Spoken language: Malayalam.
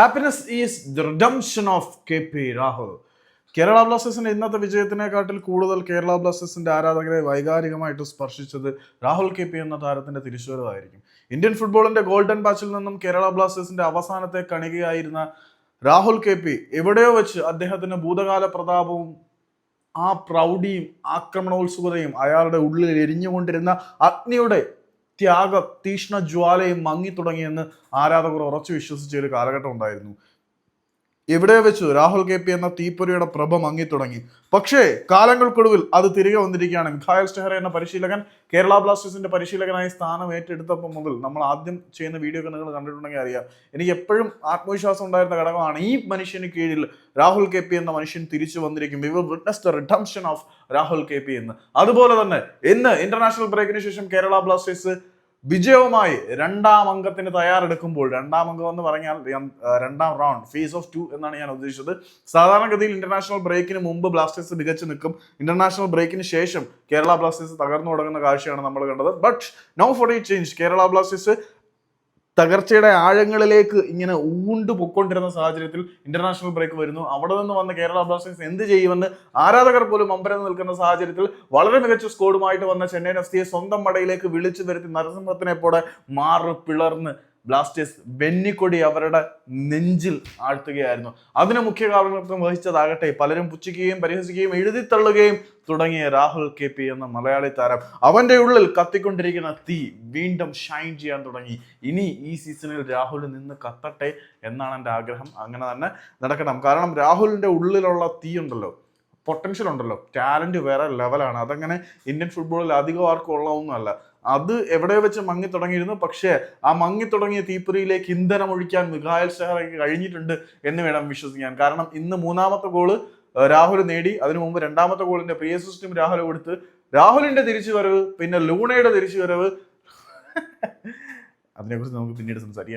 Happiness is the redemption of K P Rahul Kerala ബ്ലാസ്റ്റേഴ്സിന്റെ ഇന്നത്തെ വിജയത്തിനെക്കാട്ടിൽ കൂടുതൽ കേരള ബ്ലാസ്റ്റേഴ്സിന്റെ ആരാധകരെ വൈകാരികമായിട്ട് സ്പർശിച്ചത് രാഹുൽ കെ പി എന്ന താരത്തിന്റെ തിരിച്ചുവരവായിരിക്കും. ഇന്ത്യൻ ഫുട്ബോളിന്റെ ഗോൾഡൻ ബാച്ചിൽ നിന്നും കേരള ബ്ലാസ്റ്റേഴ്സിന്റെ അവസാനത്തെ കണികയായിരുന്ന രാഹുൽ കെ പി എവിടെയോ വെച്ച് അദ്ദേഹത്തിന് ഭൂതകാല പ്രതാപവും ആ പ്രൗഢിയും ആക്രമണോത്സുകതയും അയാളുടെ ഉള്ളിൽ എരിഞ്ഞുകൊണ്ടിരുന്ന അഗ്നിയുടെ ത്യാഗ തീഷ്ണ ജ്വാലയും മങ്ങി തുടങ്ങിയെന്ന് ആരാധകർ ഉറച്ചു വിശ്വസിച്ച ഒരു കാലഘട്ടം ഉണ്ടായിരുന്നു. എവിടെ വെച്ചു രാഹുൽ കെ പി എന്ന തീപ്പൊരിയുടെ പ്രഭ മങ്ങി തുടങ്ങി. പക്ഷേ കാലങ്ങൾക്കൊടുവിൽ അത് തിരികെ വന്നിരിക്കുകയാണ്. മിഖായൽ സ്റ്റെഹർ എന്ന പരിശീലകൻ കേരള ബ്ലാസ്റ്റേഴ്സിന്റെ പരിശീലകനായി സ്ഥാനം ഏറ്റെടുത്തപ്പോൾ മുതൽ നമ്മൾ ആദ്യം ചെയ്യുന്ന വീഡിയോ ഒക്കെ നിങ്ങൾ കണ്ടിട്ടുണ്ടെങ്കിൽ അറിയാം. എനിക്ക് എപ്പോഴും ആത്മവിശ്വാസം ഉണ്ടായിരുന്ന ഘടകമാണ് ഈ മനുഷ്യന് കീഴിൽ രാഹുൽ കെ പി എന്ന മനുഷ്യൻ തിരിച്ചു വന്നിരിക്കും. We will witness the redemption of Rahul K P എന്ന്. അതുപോലെ തന്നെ ഇന്ന് ഇന്റർനാഷണൽ ബ്രേക്കിന് ശേഷം കേരള ബ്ലാസ്റ്റേഴ്സ് വിജയവുമായി രണ്ടാം അംഗത്തിന് തയ്യാറെടുക്കുമ്പോൾ രണ്ടാം അംഗം എന്ന് പറഞ്ഞാൽ രണ്ടാം റൗണ്ട് ഫേസ് ഓഫ് ടു എന്നാണ് ഞാൻ ഉദ്ദേശിച്ചത്. സാധാരണഗതിയിൽ ഇന്റർനാഷണൽ ബ്രേക്കിന് മുമ്പ് ബ്ലാസ്റ്റേഴ്സ് മികച്ചു നിൽക്കും. ഇന്റർനാഷണൽ ബ്രേക്കിന് ശേഷം കേരള ബ്ലാസ്റ്റേഴ്സ് തകർന്നു തുടങ്ങുന്ന കാഴ്ചയാണ് നമ്മൾ കണ്ടത്. ബട്ട് നോ ഫോർ ഈ ചേഞ്ച് കേരള ബ്ലാസ്റ്റേഴ്സ് തകർച്ചയുടെ ആഴങ്ങളിലേക്ക് ഇങ്ങനെ ഊണ്ടു പൊക്കൊണ്ടിരുന്ന സാഹചര്യത്തിൽ ഇന്റർനാഷണൽ ബ്രേക്ക് വരുന്നു. അവിടെ നിന്ന് വന്ന കേരള ബ്ലാസ്റ്റേഴ്സ് എന്ത് ചെയ്യുമെന്ന് ആരാധകർ പോലും അമ്പരം നിൽക്കുന്ന സാഹചര്യത്തിൽ വളരെ മികച്ച സ്കോഡുമായിട്ട് വന്ന ചെന്നൈ എഫ് സിയെ സ്വന്തം മടയിലേക്ക് വിളിച്ചു വരുത്തി നരസിംഹത്തിനെ പോലെ മാറു പിളർന്ന് ബ്ലാസ്റ്റേഴ്സ് വെന്നിക്കൊടി അവരുടെ നെഞ്ചിൽ ആഴ്ത്തുകയായിരുന്നു. അതിന് മുഖ്യ കാരണത്വം വഹിച്ചതാകട്ടെ. പലരും പുച്ഛിക്കുകയും പരിഹസിക്കുകയും എഴുതിത്തള്ളുകയും തുടങ്ങിയ രാഹുൽ കെ പി എന്ന മലയാളി താരം. അവന്റെ ഉള്ളിൽ കത്തിക്കൊണ്ടിരിക്കുന്ന തീ വീണ്ടും ഷൈൻ ചെയ്യാൻ തുടങ്ങി. ഇനി ഈ സീസണിൽ രാഹുൽ നിന്ന് കത്തട്ടെ എന്നാണ് എന്റെ ആഗ്രഹം. അങ്ങനെ തന്നെ നടക്കണം. കാരണം രാഹുലിന്റെ ഉള്ളിലുള്ള തീ ഉണ്ടല്ലോ പൊട്ടൻഷ്യൽ ഉണ്ടല്ലോ. ടാലന്റ് വേറെ ലെവലാണ് അതങ്ങനെ ഇന്ത്യൻ ഫുട്ബോളിൽ അധികം ആർക്കും ഉള്ളതൊന്നുമല്ല. അത് എവിടെ വെച്ച് മങ്ങി തുടങ്ങിയിരുന്നു. പക്ഷേ ആ മങ്ങി തുടങ്ങിയ തീപ്പൊരിയിലേക്ക് ഇന്ധനം ഒഴിക്കാൻ മിഖായൽ ഷെഹറയ്ക്ക് കഴിഞ്ഞിട്ടുണ്ട് എന്ന് വേണം വിശ്വസിക്കാൻ. കാരണം ഇന്ന് മൂന്നാമത്തെ ഗോൾ രാഹുൽ നേടി. അതിനു മുമ്പ് രണ്ടാമത്തെ ഗോളിന്റെ പ്രിയ സിസ്റ്റം രാഹുൽ കൊടുത്ത്. രാഹുലിന്റെ തിരിച്ചുവരവ് പിന്നെ ലൂണയുടെ തിരിച്ചുവരവ്. അതിനെക്കുറിച്ച് നമുക്ക് പിന്നീട് സംസാരിക്കാം.